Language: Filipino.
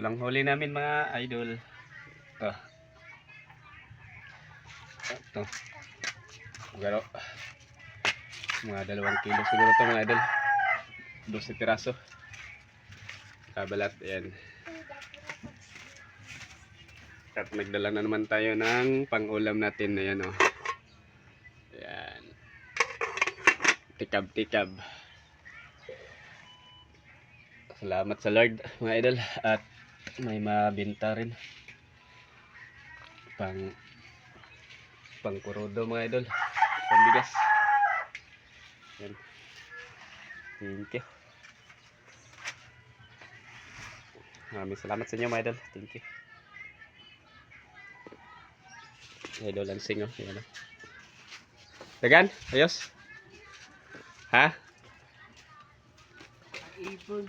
Walang huli namin mga idol. Ah. Ito. Garo. Mga dalawang kilo siguro ito mga idol. 12 piraso. Kabalat. Ayan. At nagdala na naman tayo ng pang-ulam natin. Ayan o. Ayan. Tikab-tikab. Salamat sa Lord mga idol. At may mabinta rin. Pang pang kurudo mga idol. Pambigas. Ayan. Thank you. Maraming salamat sa inyo mga idol. Thank you. Idol ang singo. Yan o. Dagan? Ayos? Ha? Ibon.